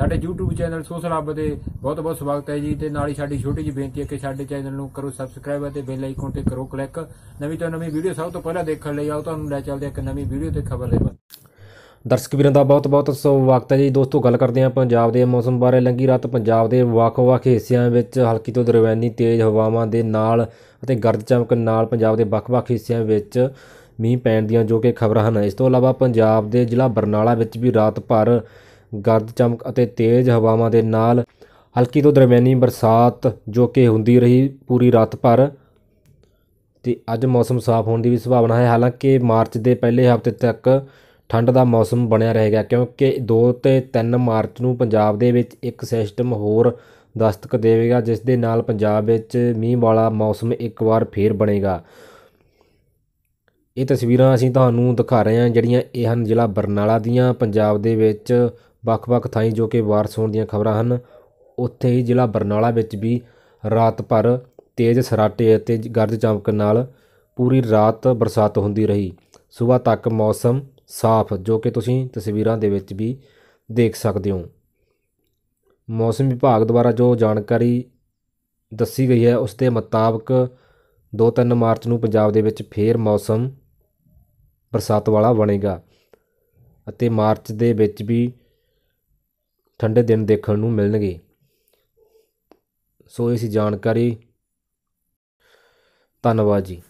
ਸਾਡੇ YouTube channel social ਹੱਬ ਦੇ ਬਹੁਤ ਬਹੁਤ ਸਵਾਗਤ ਹੈ ਜੀ ਤੇ ਨਾਲ ਹੀ ਸਾਡੀ ਛੋਟੀ ਜਿਹੀ ਬੇਨਤੀ ਹੈ ਕਿ ਸਾਡੇ ਚੈਨਲ ਨੂੰ ਕਰੋ ਸਬਸਕ੍ਰਾਈਬ ਅਤੇ ਬੈਲ ਆਈਕਨ ਤੇ ਕਰੋ ਕਲਿੱਕ ਨਵੀਂ ਤੋਂ ਨਵੀਂ ਵੀਡੀਓ ਸਭ ਤੋਂ ਪਹਿਲਾਂ ਦੇਖਣ ਲਈ ਆਓ, ਤੁਹਾਨੂੰ ਲੈ ਚੱਲਦੇ ਹਾਂ ਇੱਕ ਨਵੀਂ ਵੀਡੀਓ ਤੇ ਖਬਰ ਦੇ ਦਰਸ਼ਕ ਵੀਰਾਂ ਦਾ ਬਹੁਤ-ਬਹੁਤ ਸਵਾਗਤ ਹੈ ਜੀ। ਦੋਸਤੋ, ਗੱਲ ਕਰਦੇ ਹਾਂ ਪੰਜਾਬ ਦੇ ਮੌਸਮ ਬਾਰੇ। ਲੰਗੀ ਰਾਤ ਪੰਜਾਬ ਦੇ ਵੱਖ-ਵੱਖ ਹਿੱਸਿਆਂ ਵਿੱਚ ਹਲਕੀ ਤੋਂ ਦਰਮਿਆਨੀ ਤੇਜ਼ ਹਵਾਵਾਂ ਦੇ ਨਾਲ ਅਤੇ ਗਰਜ ਚਮਕ ਨਾਲ ਪੰਜਾਬ ਦੇ ਵੱਖ-ਵੱਖ ਹਿੱਸਿਆਂ ਵਿੱਚ ਮੀਂਹ ਪੈਣ ਦੀਆਂ ਜੋ ਕਿ ਖਬਰਾਂ ਹਨ। ਇਸ ਤੋਂ ਇਲਾਵਾ ਪੰਜਾਬ ਦੇ ਜ਼ਿਲ੍ਹਾ ਬਰਨਾਲਾ ਵਿੱਚ ਵੀ ਰਾਤ ਭਰ ਗਰਜ ਚਮਕ ਅਤੇ ਤੇਜ਼ ਹਵਾਵਾਂ ਦੇ ਨਾਲ ਹਲਕੀ ਤੋਂ ਦਰਮਿਆਨੀ ਬਰਸਾਤ ਜੋ ਕਿ ਹੁੰਦੀ ਰਹੀ ਪੂਰੀ ਰਾਤ ਭਰ ਤੇ ਅੱਜ ਮੌਸਮ ਸਾਫ਼ ਹੋਣ ਦੀ ਵੀ ਸੰਭਾਵਨਾ ਹੈ। ਹਾਲਾਂਕਿ ਮਾਰਚ ਦੇ ਪਹਿਲੇ ਹਫ਼ਤੇ ਤੱਕ ਠੰਡ ਦਾ ਮੌਸਮ ਬਣਿਆ ਰਹੇਗਾ ਕਿਉਂਕਿ 2 ਤੇ 3 ਮਾਰਚ ਨੂੰ ਪੰਜਾਬ ਦੇ ਵਿੱਚ ਇੱਕ ਸਿਸਟਮ ਹੋਰ ਦਸਤਕ ਦੇਵੇਗਾ, ਜਿਸ ਦੇ ਨਾਲ ਪੰਜਾਬ ਵਿੱਚ ਮੀਂਹ ਵਾਲਾ ਮੌਸਮ ਇੱਕ ਵਾਰ ਫੇਰ ਬਣੇਗਾ। ਇਹ ਤਸਵੀਰਾਂ ਅਸੀਂ ਤੁਹਾਨੂੰ ਦਿਖਾ ਰਹੇ ਹਾਂ ਜਿਹੜੀਆਂ ਇਹ ਹਨ ਜ਼ਿਲ੍ਹਾ ਬਰਨਾਲਾ ਦੀਆਂ। ਪੰਜਾਬ ਦੇ ਵਿੱਚ ਵੱਖ-ਵੱਖ ਥਾਈਂ ਜੋ ਕਿ ਬਾਰਿਸ਼ ਹੋਣ ਦੀਆਂ ਖਬਰਾਂ ਹਨ, ਉੱਥੇ ਹੀ ਜ਼ਿਲ੍ਹਾ ਬਰਨਾਲਾ ਵਿੱਚ ਵੀ ਰਾਤ ਭਰ ਤੇਜ਼ ਸਰਾਟੇ ਅਤੇ ਗਰਜ ਚਮਕ ਨਾਲ ਪੂਰੀ ਰਾਤ ਬਰਸਾਤ ਹੁੰਦੀ ਰਹੀ। ਸਵੇਰ ਤੱਕ ਮੌਸਮ ਸਾਫ਼, ਜੋ ਕਿ ਤੁਸੀਂ ਤਸਵੀਰਾਂ ਦੇ ਵਿੱਚ ਵੀ ਦੇਖ ਸਕਦੇ ਹੋ। ਮੌਸਮ ਵਿਭਾਗ ਦੁਆਰਾ ਜੋ ਜਾਣਕਾਰੀ ਦੱਸੀ ਗਈ ਹੈ, ਉਸ ਦੇ ਮੁਤਾਬਕ 2-3 ਮਾਰਚ ਨੂੰ ਪੰਜਾਬ ਦੇ ਵਿੱਚ ਫੇਰ ਮੌਸਮ ਬਰਸਾਤ ਵਾਲਾ ਬਣੇਗਾ ਅਤੇ ਮਾਰਚ ਦੇ ਵਿੱਚ ਵੀ ਠੰਡੇ ਦਿਨ ਦੇਖਣ ਨੂੰ ਮਿਲਣਗੇ। ਸੋ ਇਸ ਜਾਣਕਾਰੀ ਧੰਨਵਾਦ ਜੀ।